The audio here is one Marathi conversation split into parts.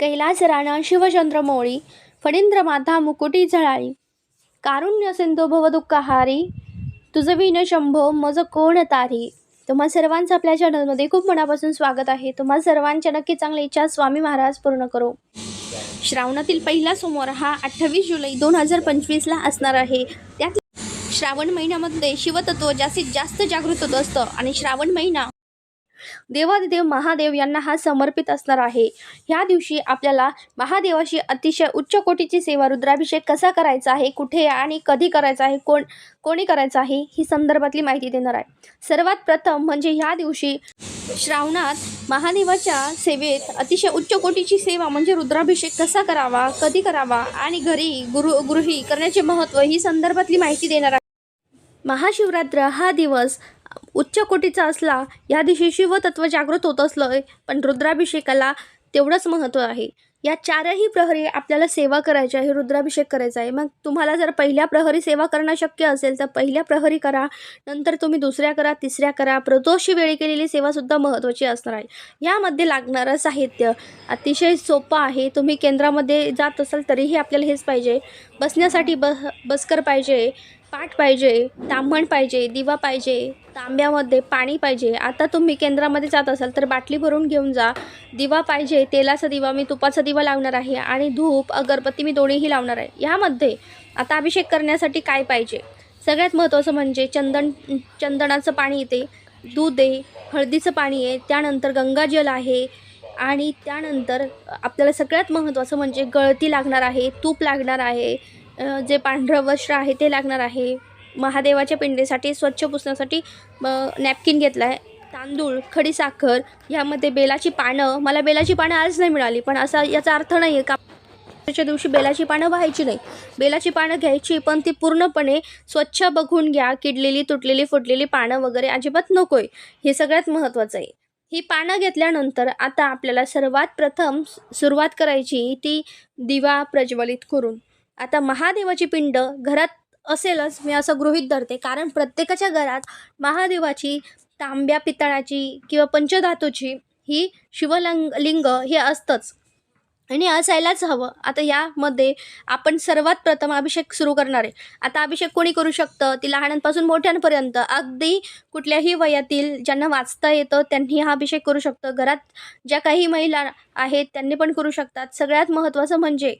कैलास राणा शिवचंद्रमौळी फणींद्र माता मुकुटी झळाळी. कारुण्य सिंधू भवदुःखहारी तुझं विन शंभो मज कोण तारी. तुम्हा सर्वांचं आपल्या चॅनलमध्ये खूप मनापासून स्वागत आहे. तुम्हा सर्वांच्या नक्की चांगली इच्छा स्वामी महाराज पूर्ण करो. श्रावणातील पहिला सोमवार हा अठ्ठावीस जुलै दोन हजार पंचवीसला असणार आहे. त्यात श्रावण महिन्यामध्ये शिवतत्व जास्तीत जास्त जागृत होत असतं आणि श्रावण महिना देवादिदेव महादेव यांना हा समर्पित असणार आहे. ह्या दिवशी आपल्याला महादेवाशी अतिशय उच्च कोटीची सेवा रुद्राभिषेक कसा करायचा आहे कुठे आणि कधी करायचा आहे कोण कोणी करायचा आहे ही संदर्भातली माहिती देणार आहे. सर्वात प्रथम म्हणजे ह्या दिवशी श्रावणात महादेवाच्या सेवेत अतिशय उच्च कोटीची सेवा म्हणजे रुद्राभिषेक कसा करावा कधी करावा आणि घरी गुरु गृही करण्याचे महत्त्व ही संदर्भातली माहिती देणार आहे. महाशिवरात्र हा दिवस उच्च कोटीचा असला या दिवशी शिवतत्व जागृत होत असलं पण रुद्राभिषेकाला तेवढंच महत्त्व आहे. या चारही प्रहरी आपल्याला सेवा करायची आहे रुद्राभिषेक करायचा आहे. मग तुम्हाला जर पहिल्या प्रहरी सेवा करणं शक्य असेल तर पहिल्या प्रहरी करा नंतर तुम्ही दुसऱ्या करा तिसऱ्या करा. प्रदोषी वेळी केलेली सेवासुद्धा महत्त्वाची असणार आहे. यामध्ये लागणारं साहित्य अतिशय सोपं आहे. तुम्ही केंद्रामध्ये जात असाल तरीही आपल्याला हेच पाहिजे. बसण्यासाठी ब बसकर पाहिजे. पाट पाहिजे तांबण पाहिजे दिवा पाहिजे तांब्यामध्ये पाणी पाहिजे. आता तुम्ही केंद्रामध्ये जात असाल तर बाटली भरून घेऊन जा. दिवा पाहिजे तेलाचा दिवा मी तुपाचा दिवा लावणार आहे आणि धूप अगरबत्ती मी दोन्हीही लावणार आहे. यामध्ये आता अभिषेक करण्यासाठी काय पाहिजे? सगळ्यात महत्त्वाचं म्हणजे चंदन चंदनाचं पाणी येते दूध आहे हळदीचं पाणी आहे त्यानंतर गंगाजल आहे आणि त्यानंतर आपल्याला सगळ्यात महत्त्वाचं म्हणजे गळती लागणार आहे तूप लागणार आहे जे पांढरं वस्त्र आहे ते लागणार आहे. महादेवाच्या पिंडीसाठी स्वच्छ पुसण्यासाठी नॅपकिन घेतला आहे तांदूळ खडीसाखर ह्यामध्ये बेलाची पानं. मला बेलाची पानं आज नाही मिळाली पण असा याचा अर्थ नाही आहे का च्या दिवशी बेलाची पानं व्हायची नाही. बेलाची पानं घ्यायची पण ती पूर्णपणे स्वच्छ बघून घ्या. किडलेली तुटलेली फुटलेली पानं वगैरे अजिबात नकोय. हे सगळ्यात महत्त्वाचं आहे. ही पानं घेतल्यानंतर आता आपल्याला सर्वात प्रथम सुरुवात करायची ती दिवा प्रज्वलित करून. आता महादेवाची पिंड घरात असेलच मी असं गृहीत धरते. कारण प्रत्येकाच्या घरात महादेवाची तांब्या पितळाची किंवा पंचधातूची ही शिवलंग लिंग हे असतंच. आणि असायलाच हवं. आता यामध्ये आपण सर्वात प्रथम अभिषेक सुरू करणार आहे. आता अभिषेक कोणी करू शकतं? ती लहानांपासून मोठ्यांपर्यंत. अगदी कुठल्याही वयातील ज्यांना वाचता येतं त्यांनी हा अभिषेक करू शकतं. घरात ज्या काही महिला आहेत त्यांनी पण करू शकतात. सगळ्यात महत्त्वाचं म्हणजे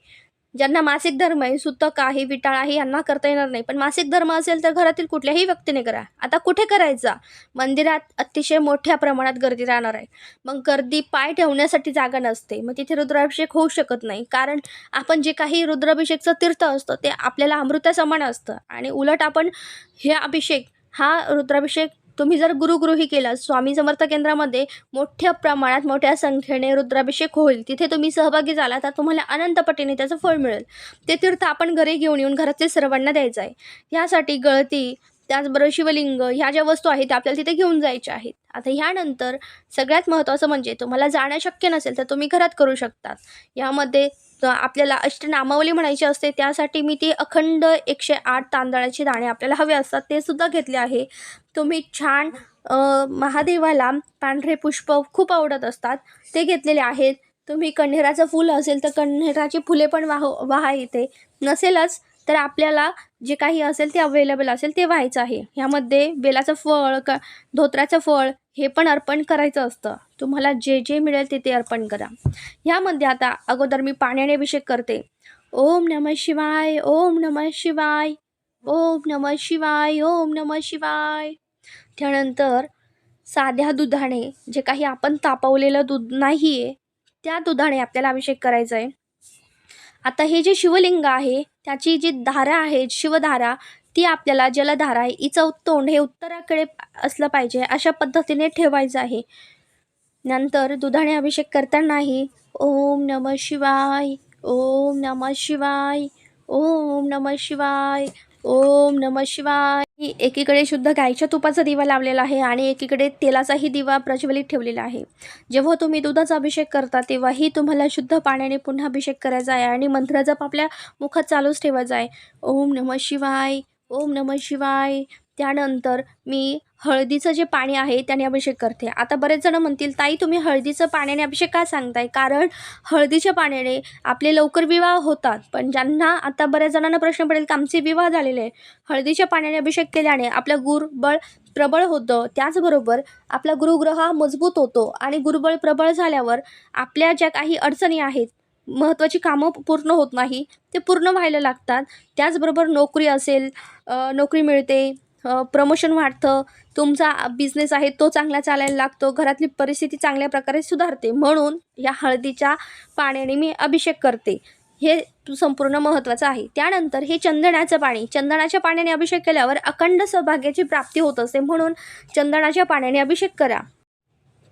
ज्यांना मासिक धर्म आहे सुतक आहे विटाळ आहे यांना करता येणार नाही. पण मासिक धर्म असेल तर घरातील कुठल्याही व्यक्तीने करा. आता कुठे करायचा? मंदिरात अतिशय मोठ्या प्रमाणात गर्दी राहणार आहे. मग गर्दी पाय ठेवण्यासाठी जागा नसते. मग तिथे रुद्राभिषेक होऊ शकत नाही. कारण आपण जे काही रुद्राभिषेकचं तीर्थ असतं ते आपल्याला अमृतासमान असतं. आणि उलट आपण हे अभिषेक हा रुद्राभिषेक तुम्ही जर गुरुगृही केला स्वामी समर्थ केंद्रामध्ये मोठ्या प्रमाणात मोठ्या संख्येने रुद्राभिषेक होईल तिथे तुम्ही सहभागी झाला तर तुम्हाला अनंत पटीने त्याचं फळ मिळेल. ते तीर्थ आपण घरी घेऊन येऊन घरातील सर्वांना द्यायचं आहे. ह्यासाठी गळती त्याचबरोबर शिवलिंग ह्या ज्या वस्तू आहेत त्या आपल्याला तिथे घेऊन जायच्या आहेत. आता ह्यानंतर सगळ्यात महत्त्वाचं म्हणजे तुम्हाला जाणं शक्य नसेल तर तुम्ही घरात करू शकता यामध्ये आपल्याला अष्टनामावली म्हणायची असते त्यासाठी मी ती अखंड एकशे आठ तांदळाचे दाणे आपल्याला हवे असतात ते सुद्धा घेतले आहे. तुम्ही छान महादेवाला पांढरे पुष्प खूप आवडत असतात ते घेतलेले आहेत. तुम्ही कण्हेराचं फूल असेल तर कण्हेराची फुले पण वाह वाहा येते नसेलच तर आपल्याला जे काही असेल ते अवेलेबल असेल ते व्हायचं आहे. ह्यामध्ये बेलाचं फळ क धोत्राचं फळ हे पण अर्पण करायचं असतं. तुम्हाला जे जे मिळेल ते ते अर्पण करा. ह्यामध्ये आता अगोदर मी पाण्याने अभिषेक करते. ओम नमः शिवाय ओम नमः शिवाय ओम नमः शिवाय ओम नमः शिवाय. त्यानंतर साध्या दुधाने जे काही आपण तापवलेलं दूध नाही आहे त्या दुधाने आपल्याला अभिषेक करायचा आहे आता हे जे शिवलिंग आहे त्याची जी धारा आहे शिवधारा ती आपल्याला जलधारा आहे हिचं तोंड हे उत्तराकडे असलं पाहिजे अशा पद्धतीने ठेवायचं आहे. नंतर दुधाने अभिषेक करतानाही ओम नमः शिवाय ओम नमः शिवाय ओम नमः शिवाय ओम नमः शिवाय. एकीकडे शुद्ध गाईच्या तुपाचा दिवा लावलेला आहे आणि एकीकडे तेलाचाही दिवा प्रज्वलित ठेवलेला आहे. जेव्हा तुम्ही दुधाचा अभिषेक करता तेव्हाही तुम्हाला शुद्ध पाण्याने पुन्हा अभिषेक करायचा आहे आणि मंत्र जप आपल्या मुखात चालूच ठेवायचा आहे ओम नमः शिवाय. ओम नमः शिवाय. त्यानंतर मी हळदीचं जे पाणी आहे त्याने अभिषेक करते. आता बरेच जण म्हणतील ताई तुम्ही हळदीचं पाण्याने अभिषेक का सांगताय? कारण हळदीच्या पाण्याने आपले लवकर विवाह होतात. पण ज्यांना आता बऱ्याच जणांना प्रश्न पडेल की आमचे विवाह झालेले आहे हळदीच्या पाण्याने अभिषेक केल्याने आपलं गुरबळ प्रबळ होतं. त्याचबरोबर आपला गुरुग्रह मजबूत होतो आणि गुरुबळ प्रबळ झाल्यावर आपल्या ज्या काही अडचणी आहेत महत्त्वाची कामं पूर्ण होत नाही ते पूर्ण व्हायला लागतात. त्याचबरोबर नोकरी असेल नोकरी मिळते प्रमोशन वाढतं तुमचा बिझनेस आहे तो चांगला चालायला लागतो घरातली परिस्थिती चांगल्या प्रकारे सुधारते. म्हणून या हळदीच्या पाण्याने मी अभिषेक करते. हे संपूर्ण महत्त्वाचं आहे. त्यानंतर हे चंदनाचं पाणी. चंदनाच्या पाण्याने अभिषेक केल्यावर अखंड सौभाग्याची प्राप्ती होत असते. म्हणून चंदनाच्या पाण्याने अभिषेक करा.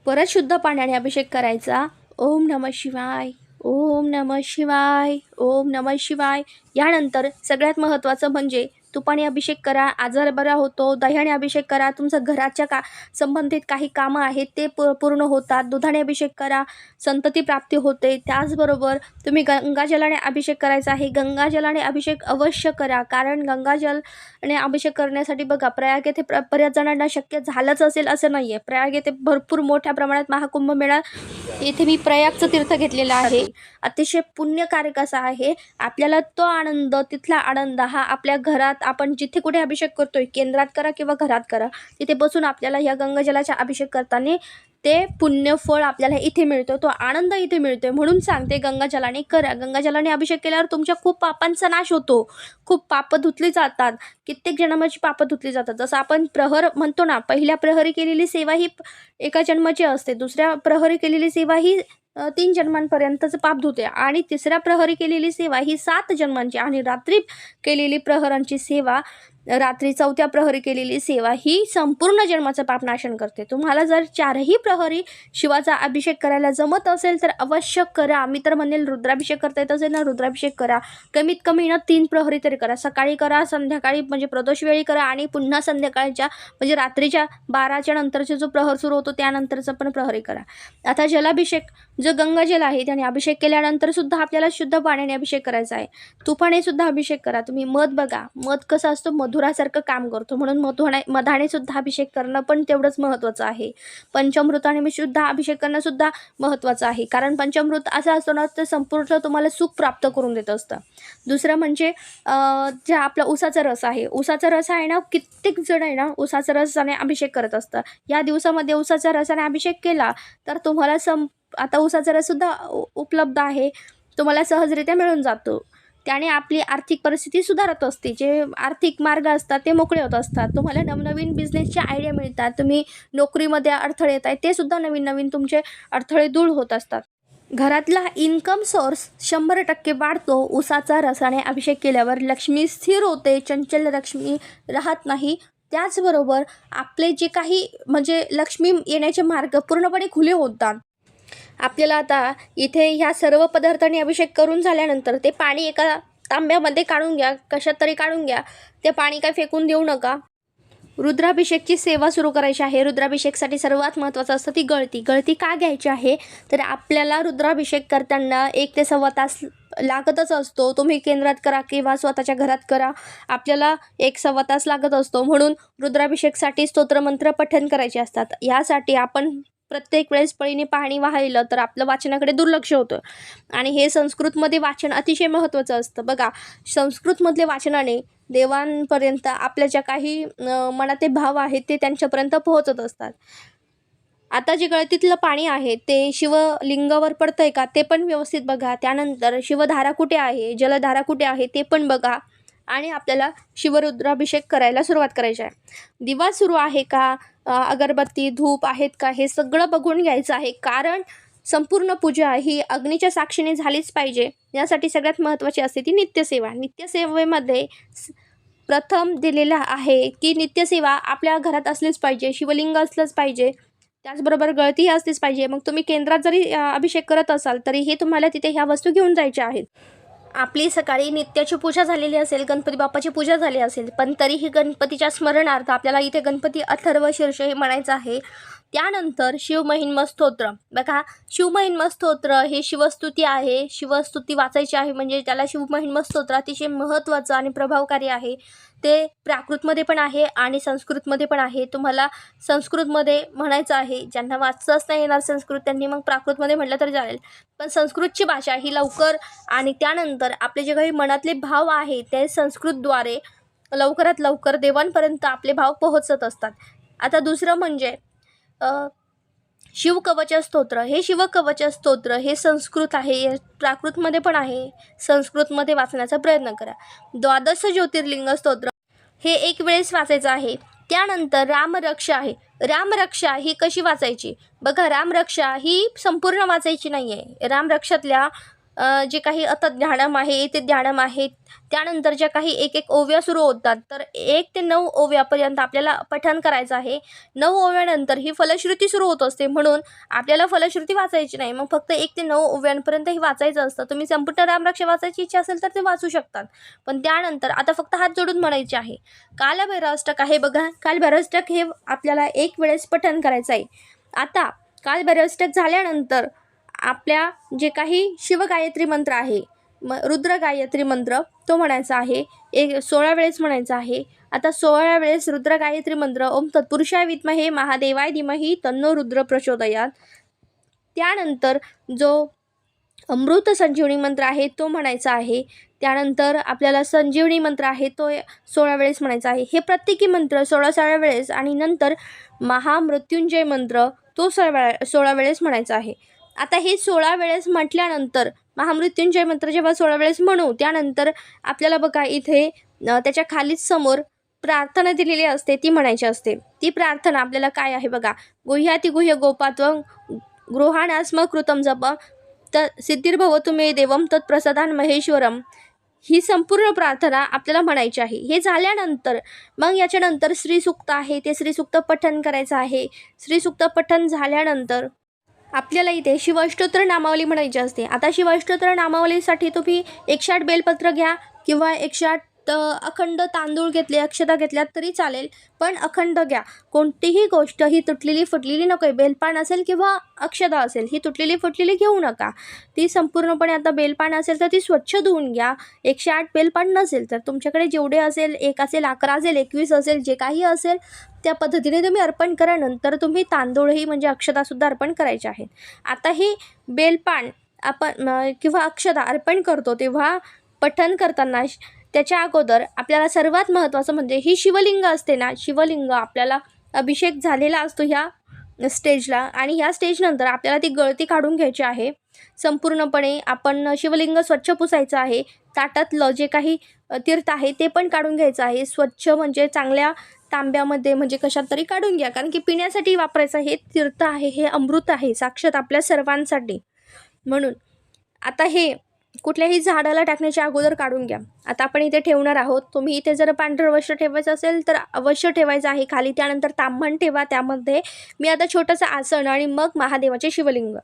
परत शुद्ध पाण्याने अभिषेक करायचा. ओम नम शिवाय. ओम नम शिवाय. ओम नम शिवाय. यानंतर सगळ्यात महत्त्वाचं म्हणजे तुपाने अभिषेक करा आजार बरा होतो दह्याने अभिषेक करा तुमचं घराच्या का संबंधित काही कामं आहेत ते प पूर्ण होतात दुधाने अभिषेक करा संतती प्राप्ती होते. त्याचबरोबर तुम्ही गंगाजलाने अभिषेक करायचा आहे. गंगाजलाने अभिषेक अवश्य करा कारण गंगाजलने अभिषेक करण्यासाठी बघा प्रयाग येथे प्र बऱ्याच जणांना शक्य झालंच असेल असं नाही आहे प्रयाग येथे भरपूर मोठ्या प्रमाणात महाकुंभ मेळा. येथे मी प्रयागचं तीर्थ घेतलेलं आहे. अतिशय पुण्यकारक असा आहे. आपल्याला तो आनंद तिथला आनंद हा आपल्या घरात आपण जिथे कुठे अभिषेक करतोय केंद्रात करा किंवा घरात करा तिथे बसून आपल्याला या गंगाजलाचा अभिषेक करताना ते पुण्यफळ आपल्याला इथे मिळतो तो आनंद इथे मिळतोय. म्हणून सांगते गंगाजलाने करा. गंगाजलाने अभिषेक केल्यावर तुमच्या खूप पापांचा नाश होतो. खूप पापं धुतली जातात. कित्येक जन्माची पापं धुतली जातात. जसं आपण प्रहर म्हणतो ना पहिल्या प्रहरी केलेली सेवा ही एका जन्माची असते. दुसऱ्या प्रहरी केलेली सेवा ही तीन जन्मांपर्यंतचं पाप धुते. आणि तिसऱ्या प्रहरी केलेली सेवा ही सात जन्मांची आणि रात्री केलेली प्रहरांची सेवा रात्री चौथ्या प्रहरी केलेली सेवा ही संपूर्ण जन्माचं पापनाशन करते. तुम्हाला जर चारही प्रहरी शिवाचा अभिषेक करायला जमत असेल तर अवश्य करा. मी तर म्हणेल रुद्राभिषेक करता येत असेल ना रुद्राभिषेक करा. कमीत कमी ना तीन प्रहरी तरी करा. सकाळी करा संध्याकाळी म्हणजे प्रदोष वेळी करा आणि पुन्हा संध्याकाळच्या म्हणजे रात्रीच्या बाराच्या नंतरचा जो प्रहर सुरू होतो त्यानंतरचा पण प्रहरी करा. आता जलाभिषेक जो गंगाजल आहे त्याने अभिषेक केल्यानंतर सुद्धा आपल्याला शुद्ध पाण्याने अभिषेक करायचा आहे. तुपाने सुद्धा अभिषेक करा. तुम्ही मध बघा. मध कसं मधू मधुरासारखं काम करतो. म्हणून मधुणे मधाने सुद्धा अभिषेक करणं पण तेवढंच महत्त्वाचं आहे. पंचमृताने मी सुद्धा अभिषेक करणंसुद्धा महत्त्वाचं आहे. कारण पंचमृत असं असतो ना तर संपूर्ण तुम्हाला सुख प्राप्त करून देत असतं. दुसरं म्हणजे जे आपला उसाचा रस आहे. उसाचा रस आहे ना कित्येक जण आहे ना उसाचा रसाने अभिषेक करत असतं या दिवसामध्ये उसाच्या रसाने अभिषेक केला तर तुम्हाला सं आता उसाचा रससुद्धा उ- उपलब्ध आहे. तुम्हाला सहजरित्या मिळून जातो. त्याने आपली आर्थिक परिस्थिती सुधारत असते. जे आर्थिक मार्ग असतात ते मोकळे होत असतात. तुम्हाला नवनवीन बिझनेसच्या आयडिया मिळतात. तुम्ही नोकरीमध्ये अडथळे येत आहे ते सुद्धा नवीन नवीन तुमचे अडथळे दूर होत असतात. घरातला इन्कम सोर्स शंभर टक्के वाढतो. उसाचा रसाने अभिषेक केल्यावर लक्ष्मी स्थिर होते. चंचल लक्ष्मी राहत नाही. त्याचबरोबर आपले जे काही म्हणजे लक्ष्मी येण्याचे मार्ग पूर्णपणे खुले होतात. आपल्याला आता इथे ह्या सर्व पदार्थांनी अभिषेक करून झाल्यानंतर ते पाणी एका तांब्यामध्ये काढून घ्या कशात तरी काढून घ्या. ते पाणी काय फेकून देऊ नका. रुद्राभिषेकची सेवा सुरू करायची आहे. रुद्राभिषेकसाठी सर्वात महत्त्वाचं असतं ती गळती. गळती का घ्यायची आहे? तर आपल्याला रुद्राभिषेक करताना एक ते सव्वा तास लागतच असतो. तुम्ही केंद्रात करा किंवा स्वतःच्या घरात करा. आपल्याला एक सव्वा तास लागत असतो. म्हणून रुद्राभिषेकसाठी स्तोत्रमंत्र पठण करायचे असतात. यासाठी आपण प्रत्येक वेळेस पळीने पाणी वाहिलं तर आपलं वाचनाकडे दुर्लक्ष होतं. आणि हे संस्कृतमध्ये वाचन अतिशय महत्त्वाचं असतं. बघा संस्कृतमधले वाचनाने देवांपर्यंत आपल्या ज्या काही अं, मनाते भाव आहेत ते त्यांच्यापर्यंत पोहोचत असतात. आता जे गळतीतलं पाणी आहे ते शिवलिंगावर पडतं आहे का ते पण व्यवस्थित बघा. त्यानंतर शिवधारा कुठे आहे जलधारा कुठे आहे ते पण बघा. आणि आपल्याला शिवरुद्राभिषेक करायला सुरुवात करायची आहे. दिवा सुरू आहे का अगरबत्ती धूप आहेत का हे सगळं बघून घ्यायचं आहे. कारण संपूर्ण पूजा ही अग्नीच्या साक्षीने झालीच पाहिजे. यासाठी सगळ्यात महत्त्वाची असते ती नित्यसेवा. नित्यसेवेमध्ये प्रथम दिलेलं आहे की नित्यसेवा आपल्या घरात असलीच पाहिजे शिवलिंग असलंच पाहिजे. त्याचबरोबर गळतीही असलीच पाहिजे. मग तुम्ही केंद्रात जरी अभिषेक करत असाल तरी हे तुम्हाला तिथे ह्या वस्तू घेऊन जायच्या आहेत. आपली सकाळी नित्याची पूजा झालेली असेल गणपती बाप्पाची पूजा झाली असेल पण तरीही गणपतीच्या स्मरणार्थ आपल्याला इथे गणपती अथर्व शीर्ष हे म्हणायचं आहे. त्यानंतर शिवमहिन्म स्तोत्र बघा शिवमहिन्म स्तोत्र हे शिवस्तुती आहे. शिवस्तुती वाचायची आहे म्हणजे त्याला शिवमहिन्म स्तोत्र अतिशय महत्त्वाचं आणि प्रभावकारी आहे. ते प्राकृतमध्ये पण आहे आणि संस्कृतमध्ये पण आहे. तुम्हाला संस्कृतमध्ये म्हणायचं आहे ज्यांना वाचताच नाही येणार संस्कृत त्यांनी मग प्राकृतमध्ये म्हटलं तर चालेल. पण संस्कृतची भाषा ही लवकर आणि त्यानंतर आपले जे काही मनातले भाव आहे ते संस्कृतद्वारे लवकरात लवकर देवांपर्यंत आपले भाव पोहोचत असतात. आता दुसरं म्हणजे शिवकवच स्तोत्र. हे शिवकवच स्तोत्र हे संस्कृत आहे प्राकृतमध्ये पण आहे. संस्कृतमध्ये वाचण्याचा प्रयत्न करा. द्वादश ज्योतिर्लिंग स्तोत्र. हे एक वेळेस वाचायचं आहे. त्यानंतर रामरक्षा आहे. रामरक्षा ही कशी वाचायची? बघा रामरक्षा ही संपूर्ण वाचायची नाही आहे रामरक्षातल्या जे काही अथ ध्यानम आहे ते ध्यानम आहे. त्यानंतर ज्या काही एक एक ओव्या सुरू होतात तर एक ते नऊ ओव्यापर्यंत आपल्याला पठण करायचं आहे. नऊ ओव्यानंतर ही फलश्रुती सुरू होत असते. म्हणून आपल्याला फलश्रुती वाचायची नाही. मग फक्त एक ते नऊ ओव्यांपर्यंत ही वाचायचं असतं. तुम्ही संपूर्ण रामरक्षा वाचायची इच्छा असेल तर ते वाचू शकतात. पण त्यानंतर आता फक्त हात जोडून म्हणायचे आहे. कालभैरवष्टक आहे बघा. कालभैरवष्टक हे आपल्याला एक वेळेस पठण करायचं आहे. आता कालभैरवष्टक झाल्यानंतर आपल्या जे काही शिवगायत्री मंत्र आहे म रुद्र गायत्री मंत्र तो म्हणायचा आहे. एक सोळा वेळेस म्हणायचा आहे. आता सोळा वेळेस रुद्र गायत्री मंत्र ओम तत्पुरुषाय विद्महे महादेवाय धीमही तन्नो रुद्र प्रचोदयात. त्यानंतर जो अमृत संजीवनी मंत्र आहे तो म्हणायचा आहे. त्यानंतर आपल्याला संजीवनी मंत्र आहे तो सोळा वेळेस म्हणायचा आहे. हे प्रत्येकी मंत्र सोळा सोळा वेळेस आणि नंतर महामृत्युंजय मंत्र तो सोळा सोळा वेळेस म्हणायचा आहे. आता हे सोळा वेळेस म्हटल्यानंतर महामृत्युंजय मंत्र जेव्हा सोळा वेळेस म्हणू त्यानंतर आपल्याला बघा इथे त्याच्या खालीच समोर प्रार्थना दिलेली असते ती म्हणायची असते. ती प्रार्थना आपल्याला काय आहे बघा? गुह्याती गुह्य गोपात्व गृहाणास्म कृतम जप त सिद्धिर्भवतु मे देवम तत्प्रसादान महेश्वरम. ही संपूर्ण प्रार्थना आपल्याला म्हणायची आहे. हे झाल्यानंतर मग याच्यानंतर श्रीसुक्त आहे ते श्रीसुक्त पठण करायचं आहे. श्रीसुक्त पठण झाल्यानंतर आपल्याला इथे शिवाष्टोत्तर नामावली म्हणायची असते. आता शिवाष्टोत्तर नामावलीसाठी तुम्ही एकशे आठ बेलपत्र घ्या किंवा एकशे आठ तर अखंड तांदूळ घेतले अक्षता घेतल्यात तरी चालेल पण अखंड घ्या. कोणतीही गोष्ट ही तुटलेली फुटलेली नको आहे बेलपान असेल किंवा अक्षता असेल ही तुटलेली फुटलेली घेऊ नका. ती संपूर्णपणे आता बेलपान असेल तर ती स्वच्छ धुवून घ्या. एकशे आठ बेलपान नसेल तर तुमच्याकडे जेवढे असेल एक असेल अकरा असेल एकवीस असेल जे काही असेल त्या पद्धतीने तुम्ही अर्पण करा. नंतर तुम्ही तांदूळही म्हणजे अक्षतासुद्धा अर्पण करायचे आहेत. आता ही बेलपान आपण किंवा अक्षता अर्पण करतो तेव्हा पठन करताना श- त्याच्या अगोदर आपल्याला सर्वात महत्त्वाचं म्हणजे ही शिवलिंग असते ना शिवलिंग आपल्याला अभिषेक झालेला असतो ह्या स्टेजला आणि ह्या स्टेजनंतर आपल्याला ती गळती काढून घ्यायची आहे. संपूर्णपणे आपण शिवलिंग स्वच्छ पुसायचं आहे. ताटातलं जे काही तीर्थ आहे ते पण काढून घ्यायचं आहे. स्वच्छ म्हणजे चांगल्या तांब्यामध्ये म्हणजे कशात तरी काढून घ्या. कारण की पिण्यासाठी वापरायचं हे तीर्थ आहे हे अमृत आहे साक्षात आपल्या सर्वांसाठी. म्हणून आता हे कुठल्याही झाडाला टाकण्याच्या अगोदर काढून घ्या. आता आपण इथे ठेवणार आहोत. तुम्ही इथे जर पांढरं अवश्य ठेवायचं असेल तर अवश्य ठेवायचं आहे. खाली त्यानंतर तांबण ठेवा. त्यामध्ये मी आता छोटंसं आसन आणि मग महादेवाचे शिवलिंग.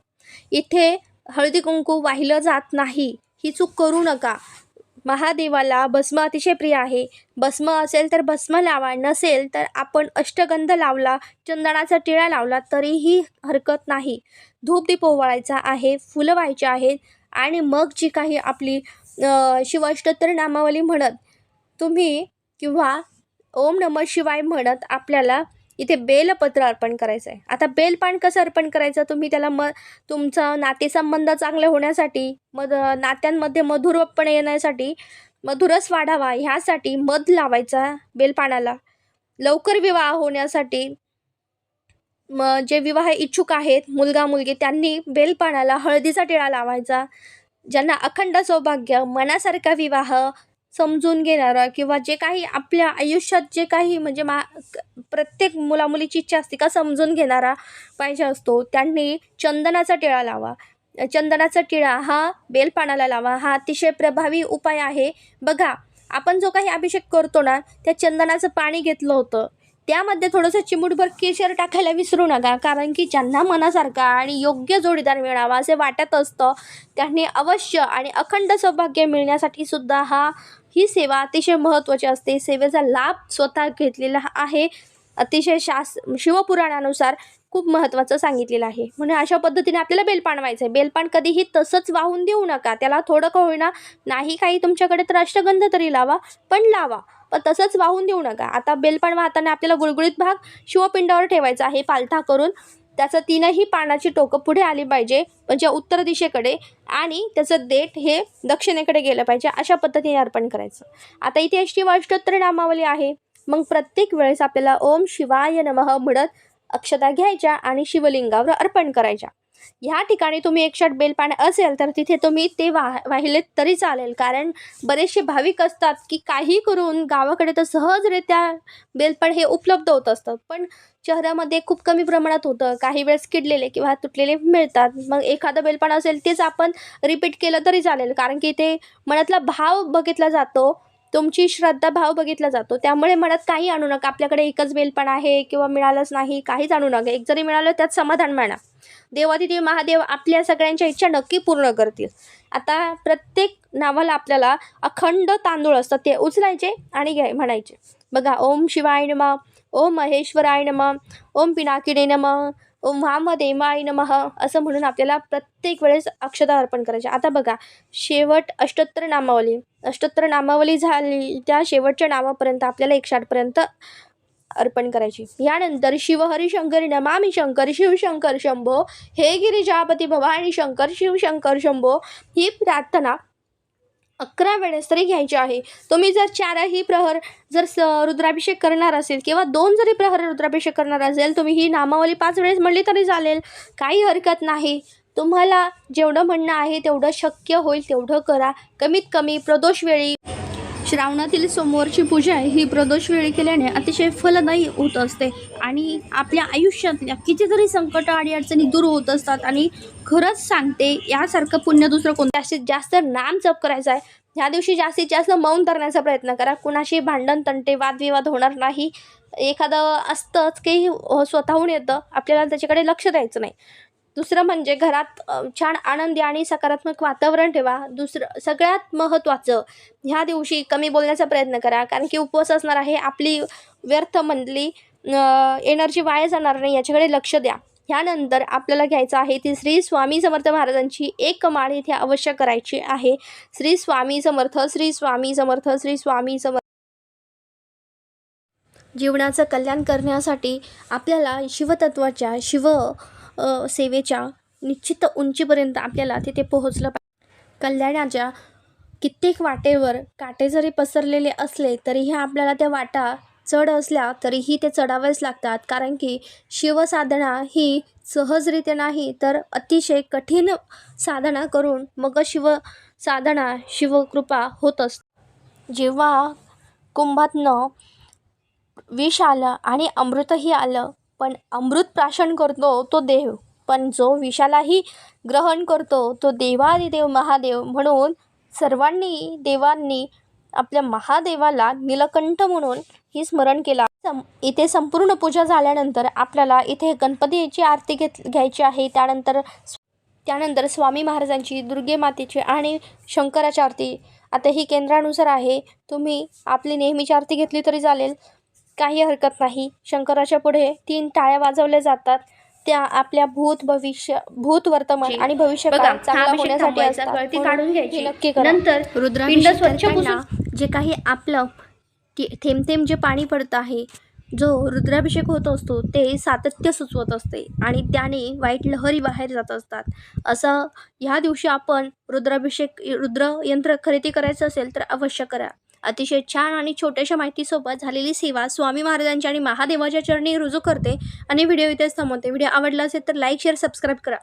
इथे हळदी कुंकू वाहिलं जात नाही. ही चूक करू नका. महादेवाला भस्म अतिशय प्रिय आहे. भस्म असेल तर भस्म लावा. नसेल तर आपण अष्टगंध लावला चंदनाचा टिळा लावला तरीही हरकत नाही. धूप दीप ओवाळायचा आहे. फुलं व्हायची आहेत. आणि मग जी काही आपली शिवाष्टोत्तर नामावली म्हणत तुम्ही किंवा ओम नम शिवाय म्हणत आपल्याला इथे बेलपत्र अर्पण करायचं आहे. आता बेलपान कसं अर्पण करायचं? तुम्ही त्याला म तुमचा नातेसंबंध चांगले होण्यासाठी मध नात्यांमध्ये मधुरपणे येण्यासाठी मधुरस वाढावा ह्यासाठी मध लावायचा बेलपानाला. लवकर विवाह होण्यासाठी मग जे विवाह इच्छुक आहेत मुलगा मुलगी त्यांनी बेलपानाला हळदीचा टिळा लावायचा. ज्यांना अखंड सौभाग्य मनासारखा विवाह समजून घेणारा किंवा जे काही आपल्या आयुष्यात जे काही म्हणजे मा प्रत्येक मुलामुलीची इच्छा असते का समजून घेणारा पाहिजे असतो त्यांनी चंदनाचा टिळा लावा. चंदनाचा टिळा हा बेलपानाला लावा. हा अतिशय प्रभावी उपाय आहे. बघा आपण जो काही अभिषेक करतो ना त्या चंदनाचं पाणी घेतलं होतं. त्यामध्ये थोडंसं चिमूटभर केशर टाकायला विसरू नका कारण की ज्यांना मनासारखा आणि योग्य जोडीदार मिळावा असे वाटत असतं त्यांनी अवश्य आणि अखंड सौभाग्य मिळण्यासाठी सुद्धा हा ही सेवा अतिशय महत्त्वाची असते. सेवेचा लाभ स्वतः घेतलेला आहे. अतिशय शास शिवपुराणानुसार खूप महत्त्वाचं सांगितलेलं आहे. म्हणून अशा पद्धतीने आपल्याला बेलपान व्हायचं आहे बेलपान कधीही तसंच वाहून देऊ नका. त्याला थोडं का होईना नाही काही तुमच्याकडे तर अष्टगंध तरी लावा पण लावा. पण तसंच वाहून देऊ नका. आता बेलपान वाहताना आपल्याला गुळगुळीत भाग शिवपिंडावर ठेवायचा आहे पालथा करून. त्याचं तीनही पानाची टोकं पुढे आली पाहिजे म्हणजे उत्तर दिशेकडे आणि त्याचं देठ हे दक्षिणेकडे गेलं पाहिजे अशा पद्धतीने अर्पण करायचं. आता इथे अशी अष्टोत्तर नामावली आहे. मग प्रत्येक वेळेस आपल्याला ओम शिवाय नमः म्हणत अक्षता घ्यायच्या आणि शिवलिंगावर अर्पण करायच्या. ह्या ठिकाणी तुम्ही एक शर्ट बेलपान असेल तर तिथे तुम्ही ते वाह वाहिलेत तरी चालेल. कारण बरेचसे भाविक असतात की काही करून गावाकडे तर सहजरित्या बेलपान हे उपलब्ध होत असतं. पण शहरामध्ये खूप कमी प्रमाणात होतं. काही वेळेस किडलेले किंवा तुटलेले मिळतात. मग एखादं बेलपान असेल तेच आपण रिपीट केलं तरी चालेल. कारण की ते मनातला भाव बघितला जातो. तुमची श्रद्धा भाव बघितला जातो. त्यामुळे मनात काही आणू नका. आपल्याकडे एकच बेलपण आहे किंवा मिळालंच नाही काहीच आणू नका. एक जरी मिळालं त्यात समाधान मिळणार देवादिदेव महादेव आपल्या सगळ्यांच्या इच्छा नक्की पूर्ण करतील. आता प्रत्येक नावाला आपल्याला अखंड तांदूळ असतात. ते उचलायचे आणि घ्याय म्हणायचे. बघा ओम शिवाय नम ओम महेश्वराय नम ओम पिनाकिने नम ओम माई नमः असं म्हणून आपल्याला प्रत्येक वेळेस अक्षता अर्पण करायचे. आता बघा शेवट अष्टोत्तर नामावली. अष्टोत्तर नामावली झाली त्या शेवटच्या नावापर्यंत आपल्याला एकशाटपर्यंत अर्पण करायची. यानंतर शिवहरिशंकरी नमामी शंकर शिवशंकर शंभो हे गिरिजापती भवानी शंकर शिवशंकर शंभो ही प्रार्थना अकरा वेळेस तरी घ्यायची आहे. तुम्ही जर चारही प्रहर जर स रुद्राभिषेक करणार असेल किंवा दोन जरी प्रहर रुद्राभिषेक करणार असेल तुम्ही ही नामावली पाच वेळेस म्हणली तरी चालेल. काही हरकत नाही. तुम्हाला जेवढं म्हणणं आहे तेवढं शक्य होईल तेवढं करा. कमीत कमी प्रदोष वेळी श्रावणातील सोमवारची पूजा ही प्रदोष वेळी केल्याने अतिशय फलदायी होत असते आणि आपल्या आयुष्यातल्या कितीतरी संकट आणि अडचणी दूर होत असतात आणि खरंच सांगते यासारखं पुण्य दुसरं कोणतं जास्तीत जास्त नाम जप करायचं आहे. ह्या दिवशी जास्तीत जास्त मौन धरण्याचा प्रयत्न करा. कुणाशी भांडण तंटे वादविवाद होणार नाही. एखादं असतंच की हो, स्वतःहून येतं. आपल्याला त्याच्याकडे लक्ष द्यायचं नाही. दुसरं म्हणजे घरात छान आनंदी आणि सकारात्मक वातावरण ठेवा. दुसरं सगळ्यात महत्त्वाचं ह्या दिवशी कमी बोलण्याचा प्रयत्न करा. कारण की उपवास असणार आहे आपली व्यर्थ म्हणली एनर्जी वाया जाणार नाही याच्याकडे लक्ष द्या. ह्यानंतर आपल्याला घ्यायचं आहे ती श्री स्वामी समर्थ महाराजांची एक माळ इथे अवश्य करायची आहे. श्री स्वामी समर्थ श्री स्वामी समर्थ श्री स्वामी समर्थ. जीवनाचं कल्याण करण्यासाठी आपल्याला शिवतत्वाच्या शिव सेवेच्या निश्चित उंचीपर्यंत आपल्याला तिथे पोहोचलं पाहिजे. कल्याणाच्या कित्येक वाटेवर काटे जरी पसरलेले असले तरीही आपल्याला त्या वाटा चढ असल्या तरीही ते चढावेच लागतात. कारण की शिवसाधना ही सहजरित्या नाही तर अतिशय कठीण साधना करून मग शिव साधना शिवकृपा होत असते. जेव्हा कुंभातनं विष आलं आणि अमृतही आलं पण अमृत प्राशन करतो तो देव. पण जो विषालाही ग्रहण करतो तो देवादिदेव महादेव म्हणून सर्वांनी देवांनी आपल्या महादेवाला निलकंठ म्हणून ही स्मरण केला. सम इथे संपूर्ण पूजा झाल्यानंतर आपल्याला इथे गणपतीची आरती घेत घ्यायची आहे. त्यानंतर त्यानंतर स्वामी महाराजांची दुर्गे मातेची आणि शंकराची आरती. आता ही केंद्रानुसार आहे. तुम्ही आपली नेहमीची आरती घेतली तरी चालेल. काही हरकत नाही. शंकराच्या पुढे तीन टाळ्या वाजवल्या जातात. त्या आपल्या भूत भविष्य भूत वर्तमान आणि भविष्य होण्यासाठी काढून घ्यायची. नक्की नंतर स्वच्छ जे काही आपलं थेंब थेंब जे पाणी पडतं आहे जो रुद्राभिषेक होत असतो ते सातत्य सुचवत असते आणि त्याने वाईट लहरी बाहेर जात असतात. असं ह्या दिवशी आपण रुद्राभिषेक रुद्र यंत्र खरेदी करायचं असेल तर अवश्य करा. अतिशय छान आणि छोट्याशा माहितीसोबत झालेली सेवा स्वामी महाराजांच्या आणि महादेवाच्या चरणी रुजू करते. आणि व्हिडिओ इथेच थांबवते. व्हिडिओ आवडला असेल तर लाईक शेअर सबस्क्राईब करा.